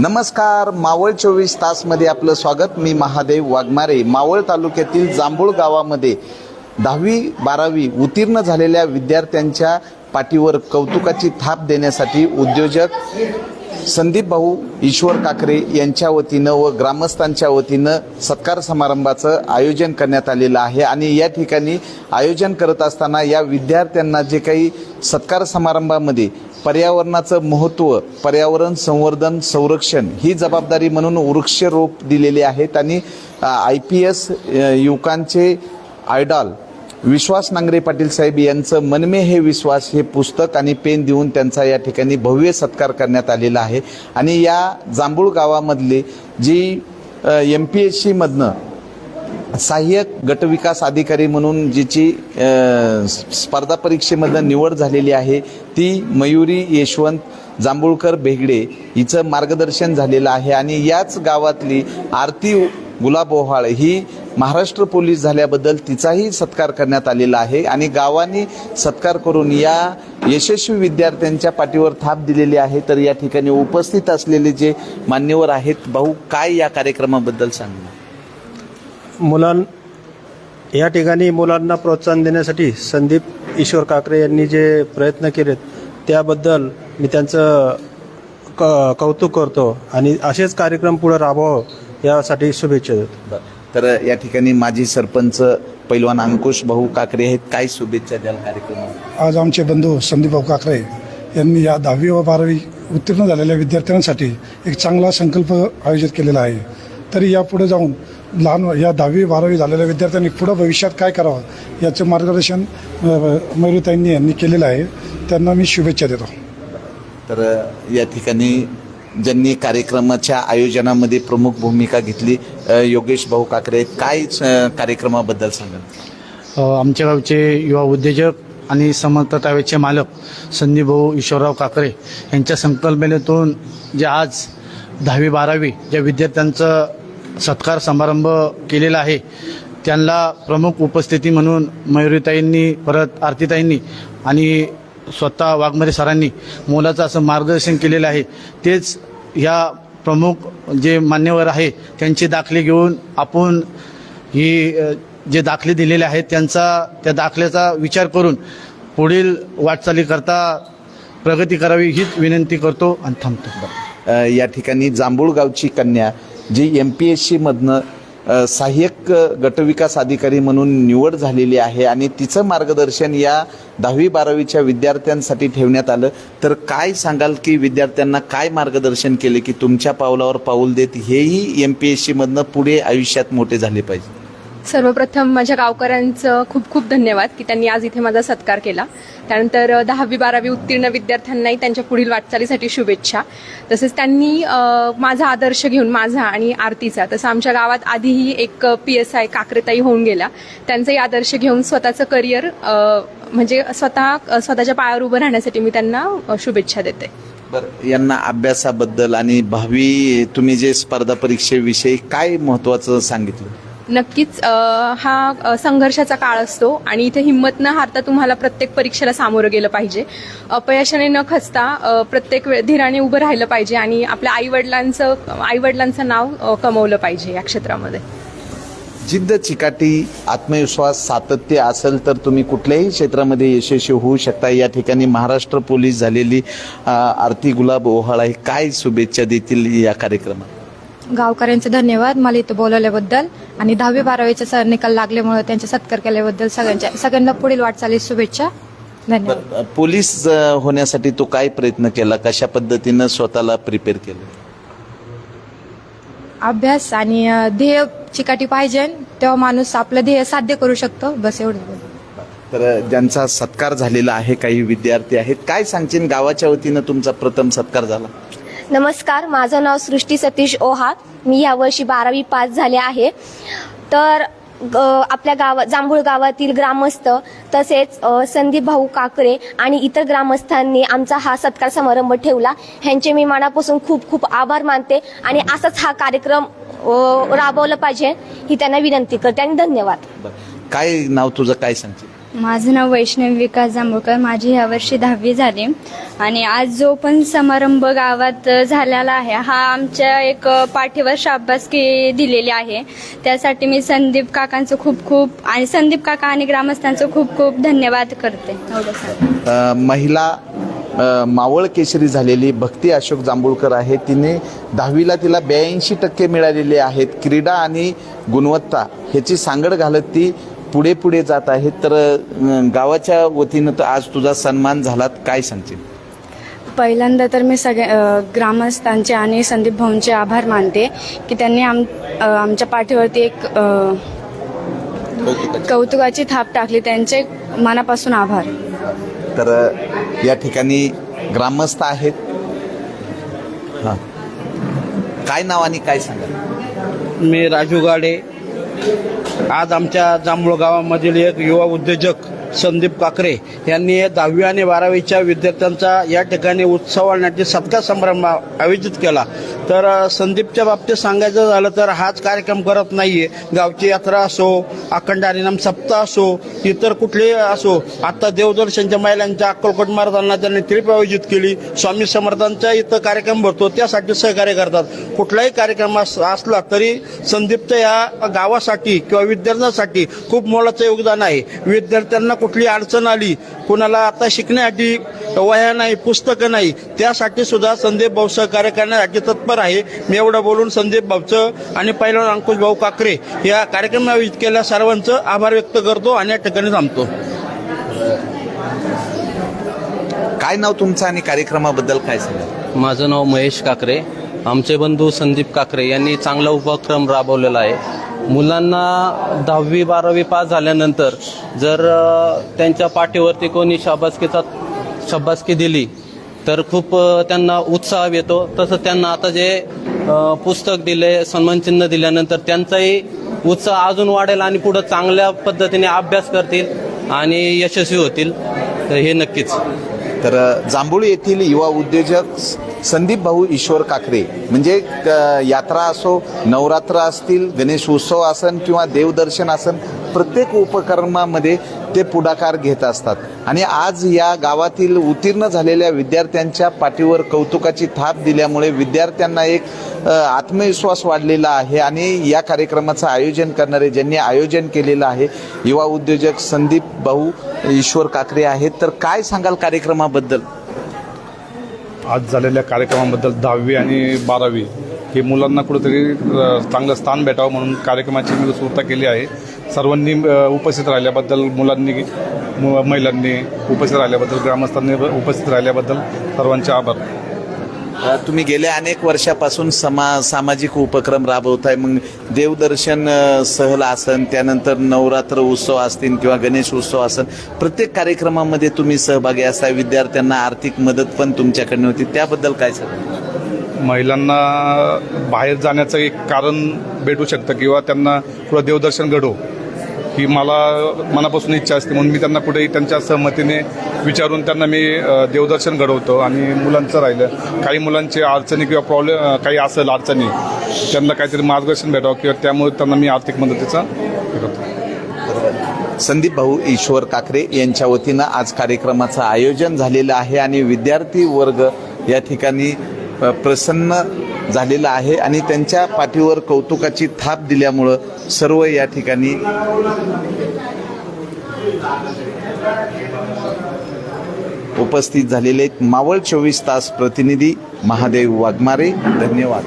नमस्कार मावळ चोवीस तासमध्ये आपलं स्वागत. मी महादेव वाघमारे. मावळ तालुक्यातील जांभूळ गावामध्ये दहावी बारावी उत्तीर्ण झालेल्या विद्यार्थ्यांच्या पाठीवर कौतुकाची थाप देण्यासाठी उद्योजक संदीप भाऊ ईश्वर काकरे यांच्या वतीनं व ग्रामस्थांच्या वतीनं सत्कार समारंभाचं आयोजन करण्यात आलेलं आहे. आणि या ठिकाणी आयोजन करत असताना या विद्यार्थ्यांना जे काही सत्कार समारंभामध्ये पर्यावरणाचं महत्त्व पर्यावरण संवर्धन संरक्षण ही जबाबदारी म्हणून वृक्षरोप दिलेले आहेत आणि आय पी एस युवकांचे आयडॉल विश्वास नांगरे पाटील साहेब यांचं मनमे हे विश्वास हे पुस्तक आणि पेन देऊन त्यांचा या ठिकाणी भव्य सत्कार करण्यात आलेला आहे. आणि या जांभूळ गावामधले जी एम पी एस सीमधनं सहाय्यक गटविकास अधिकारी म्हणून जिची स्पर्धा परीक्षेमधनं निवड झालेली आहे ती मयुरी यशवंत जांभूळकर बेगडे हिचं मार्गदर्शन झालेलं आहे. आणि याच गावातली आरती गुलाब ओहाळ ही महाराष्ट्र पोलीस झाल्याबद्दल तिचाही सत्कार करण्यात आलेला आहे. आणि गावाने सत्कार करून या यशस्वी विद्यार्थ्यांच्या पाठीवर थाप दिलेली आहे. तर या ठिकाणी उपस्थित असलेले जे मान्यवर आहेत भाऊ काय या कार्यक्रमाबद्दल सांगणार? मुलां या ठिकाणी मुलांना प्रोत्साहन देण्यासाठी संदीप ईश्वर काकरे यांनी जे प्रयत्न केलेत त्याबद्दल मी त्यांचं क कौतुक करतो आणि असेच कार्यक्रम पुढे राबवावं यासाठी शुभेच्छा देतो. तर या ठिकाणी माजी सरपंच पैलवान अंकुश भाऊ काकरे आहेत. काय शुभेच्छा द्याल कार्यक्रमाला? आज आमचे बंधू संदीपभाऊ काकरे यांनी या दहावी व बारावी उत्तीर्ण झालेल्या विद्यार्थ्यांसाठी एक चांगला संकल्प आयोजित केलेला आहे. तरी यापुढे जाऊन लहान या दहावी बारावी झालेल्या विद्यार्थ्यांनी पुढं भविष्यात काय करावं याचं मार्गदर्शन मयुरीताईंनी यांनी केलेलं आहे त्यांना मी शुभेच्छा देतो तर या ठिकाणी ज्यांनी कार्यक्रमाच्या आयोजनामध्ये प्रमुख भूमिका घेतली योगेश भाऊ काकरे. काय कार्यक्रमाबद्दल सांगाल आमच्या गावचे युवा उद्योजक आणि समर्थ मालक संदीप भाऊ ईश्वरराव काकरे यांच्या संकल्पनेतून जे आज दहावी बारावी ज्या विद्यार्थ्यांचं सत्कार समारंभ केलेला आहे. त्यांना प्रमुख उपस्थिती म्हणून मयुरीताईंनी परत आरतीताईंनी आणि स्वतः वाघमरे सरांनी मोलाचं असं मार्गदर्शन केलेलं आहे. तेच ह्या प्रमुख जे मान्यवर आहे त्यांचे दाखले घेऊन आपण ही जे दाखले दिलेले आहेत त्यांचा त्या दाखल्याचा विचार करून पुढील वाटचालीकरता प्रगती करावी हीच विनंती करतो आणि थांबतो. या ठिकाणी जांभूळ गावची कन्या जी एम पी एस सीमधनं सहाय्यक गटविकास अधिकारी म्हणून निवड झालेली आहे आणि तिचं मार्गदर्शन या दहावी बारावीच्या विद्यार्थ्यांसाठी ठेवण्यात आलं. तर काय सांगाल की विद्यार्थ्यांना काय मार्गदर्शन केले की तुमच्या पावलावर पाऊल देत हेही एम पी एस सीमधनं पुढे आयुष्यात मोठे झाले पाहिजे? सर्वप्रथम माझ्या गावकऱ्यांचं खूप खूप धन्यवाद की त्यांनी आज इथे माझा सत्कार केला. त्यानंतर दहावी बारावी उत्तीर्ण विद्यार्थ्यांनाही त्यांच्या पुढील वाटचालीसाठी शुभेच्छा. तसेच त्यांनी माझा आदर्श घेऊन माझा आणि आरतीचा तसं आमच्या गावात आधीही एक पी एस आय काकरेताई होऊन गेला त्यांचाही आदर्श घेऊन स्वतःचं करिअर म्हणजे स्वतः स्वतःच्या पायावर उभं राहण्यासाठी मी त्यांना शुभेच्छा देते. बरं यांना अभ्यासाबद्दल आणि भावी तुम्ही जे स्पर्धा परीक्षेविषयी काय महत्त्वाचं सांगितलं? नक्कीच हा संघर्षाचा काळ असतो आणि इथे हिंमत न हारता तुम्हाला प्रत्येक परीक्षेला सामोरं गेलं पाहिजे. अपयशाने न खचता प्रत्येक वेळ धीराने उभं राहिलं पाहिजे आणि आपल्या आईवडिलांचं आईवडिलांचं नाव कमवलं पाहिजे या क्षेत्रामध्ये. जिद्द चिकाटी आत्मविश्वास सातत्य असेल तर तुम्ही कुठल्याही क्षेत्रामध्ये यशस्वी होऊ शकता. या ठिकाणी महाराष्ट्र पोलीस झालेली आरती गुलाब ओहाळा काय शुभेच्छा देतील या कार्यक्रमात? गावकऱ्यांचे धन्यवाद. मला इथं बोलवल्याबद्दल. आणि दहावी बारावीचे सर निकाल लागल्यामुळे त्यांचे सत्कार केल्याबद्दल सगळ्यांच्या सगळ्यांना पुढील वाटचालीस शुभेच्छा. धन्यवाद. बरं, पोलीस अ, होण्यासाठी तो काय प्रयत्न केला? कशा पद्धतीनं स्वतःला प्रिपेअर केलं? अभ्यास आणि अ, ध्येय चिकाटी पाहिजे. तेव्हा माणूस आपलं ध्येय साध्य करू शकतो. बस एवढं तर ज्यांचा सत्कार झालेला आहे काही विद्यार्थी आहेत काय सांगशील? गावाच्या वतीनं तुमचा प्रथम सत्कार झाला. नमस्कार माझं नाव सृष्टी सतीश ओहा मी यावर्षी बारावी पास झाले आहे. तर ग- आपल्या गावात जांभूळ गावातील ग्रामस्थ तसेच संदीप भाऊ काकरे आणि इतर ग्रामस्थांनी आमचा हा सत्कार समारंभ ठेवला. ह्यांचे मी मनापासून खूप खूप आभार मानते आणि असाच हा कार्यक्रम राबवला पाहिजे ही त्यांना विनंती करते आणि धन्यवाद. काय नाव तुझं? काय सांगते माझं नाव वैष्णवी विकास जांभूळकर. माझी यावर्षी दहावी झाली. आणि आज जो पण समारंभ गावात झालेला आहे हा आमच्या एक पाठीवर शाबासकी दिलेली आहे. त्यासाठी मी संदीप काकांचं खूप खूप आणि संदीप काका आणि ग्रामस्थांचं खूप खूप धन्यवाद करते. एवढं महिला मावळ केशरी झालेली भक्ती अशोक जांभूळकर आहे. तिने दहावीला तिला ब्याऐंशी टक्के मिळालेले आहेत. क्रीडा आणि गुणवत्ता ह्याची सांगड घालत ती पुढे पुढे जात आहे तर गावाच्या वतीनं तर आज तुझा सन्मान झालात काय सांगशील? पहिल्यांदा तर मी सगळ्या ग्रामस्थांचे आणि संदीप भाऊंचे आभार मानते की त्यांनी आम आमच्या पाठीवरती एक कौतुकाची थाप टाकली. त्यांचे मनापासून आभार. तर या ठिकाणी ग्रामस्थ आहेत. हां. काय नाव आणि काय सांगा मी राजू गाडे. आज आमच्या जांभूळ गावामधील एक युवा उद्योजक संदीप काकरे यांनी दहावी आणि बारावीच्या विद्यार्थ्यांचा या ठिकाणी उत्सव आणण्याची सत्कार समारंभ आयोजित केला. तर संदीपच्या बाबतीत सांगायचं झालं तर हाच कार्यक्रम करत नाहीये. गावची यात्रा असो अखंड हरिनाम सप्ताह असो इतर कुठलेही असो आता देवदर्शनच्या महिलांच्या अक्कलकोट महाराजांना त्यांनी ट्रीप आयोजित केली. स्वामी समर्थांचा इथं कार्यक्रम भरतो त्यासाठी सहकार्य करतात. कुठलाही कार्यक्रम अस- असला तरी संदीपचं या गावासाठी किंवा विद्यार्थ्यांसाठी खूप मोलाचं योगदान आहे. विद्यार्थ्यांना कुठली अडचण आली कुणाला आता शिकण्यासाठी वह्या नाही पुस्तकं नाही त्यासाठी सुद्धा संदीप भाऊ सहकार्य करण्यासाठी तत्पर आहे. मी एवढं बोलून संदीप भाऊचं आणि पहिलवान अंकुश भाऊ काकरे या कार्यक्रम आयोजित केल्या सर्वांचं आभार व्यक्त करतो आणि या ठिकाणी थांबतो. काय नाव तुमचं आणि कार्यक्रमाबद्दल काय सांगा माझं नाव महेश काकरे. आमचे बंधू संदीप काकरे यांनी चांगला उपक्रम राबवलेला आहे. मुलांना दहावी बारावी पास झाल्यानंतर जर त्यांच्या पाठीवरती कोणी शाबासकीचा शाबासकी दिली तर खूप त्यांना उत्साह येतो. तसं त्यांना आता जे पुस्तक दिले सन्मानचिन्ह दिल्यानंतर त्यांचाही उत्साह अजून वाढेल आणि पुढं चांगल्या पद्धतीने अभ्यास करतील आणि यशस्वी होतील. तर हे नक्कीच. तर अ, जांभूळ येथील युवा उद्योजक संदीप भाऊ ईश्वर काकरे म्हणजे यात्रा असो नवरात्र असतील गणेश उत्सव असन किंवा देवदर्शन असन प्रत्येक उपक्रमामध्ये ते पुढाकार घेत असतात. आणि आज या गावातील उत्तीर्ण झालेल्या विद्यार्थ्यांच्या पाठीवर कौतुकाची थाप दिल्यामुळे विद्यार्थ्यांना एक आत्मविश्वास वाढलेला आहे आणि या कार्यक्रमाचं आयोजन करणारे ज्यांनी आयोजन केलेलं आहे युवा उद्योजक संदीप भाऊ ईश्वर काकरे आहेत. तर काय सांगाल कार्यक्रमाबद्दल? आज झालेल्या कार्यक्रमाबद्दल दहावी आणि बारावी हे मुलांना कुठेतरी चांगलं स्थान भेटावं म्हणून कार्यक्रमाची मी सुरुवात केली आहे. सर्वांनी उपस्थित राहिल्याबद्दल मुलांनी महिलांनी उपस्थित राहिल्याबद्दल ग्रामस्थांनी उपस्थित राहिल्याबद्दल सर्वांचे आभार. तुम्ही गेल्या अनेक वर्षापासून समा सामाजिक उपक्रम राबवताय. मग देवदर्शन सहल असन त्यानंतर नवरात्र उत्सव असतील किंवा गणेश उत्सव असन प्रत्येक कार्यक्रमामध्ये तुम्ही सहभागी असताय विद्यार्थ्यांना आर्थिक मदत पण तुमच्याकडनं होती. त्याबद्दल काय सर महिलांना बाहेर जाण्याचं एक कारण भेटू शकतं किंवा त्यांना थोडं देवदर्शन घडो. ही मला मनापासून इच्छा असते. म्हणून मी त्यांना कुठेही त्यांच्या सहमतीने विचारून त्यांना मी देवदर्शन घडवतो आणि मुलांचं राहिलं. काही मुलांचे अडचणी किंवा प्रॉब्लेम काही असेल अडचणी त्यांना काहीतरी मार्गदर्शन भेटावं किंवा त्यामुळे त्यांना मी आर्थिक मदतीचा करतो संदीप भाऊ ईश्वर काकरे यांच्या वतीनं आज कार्यक्रमाचं आयोजन झालेलं आहे आणि विद्यार्थी वर्ग या ठिकाणी प्रसन्न झालेलं आहे आणि त्यांच्या पाठीवर कौतुकाची थाप दिल्यामुळं सर्व या ठिकाणी उपस्थित झालेले मावळ चोवीस तास प्रतिनिधी महादेव वाघमारे. धन्यवाद.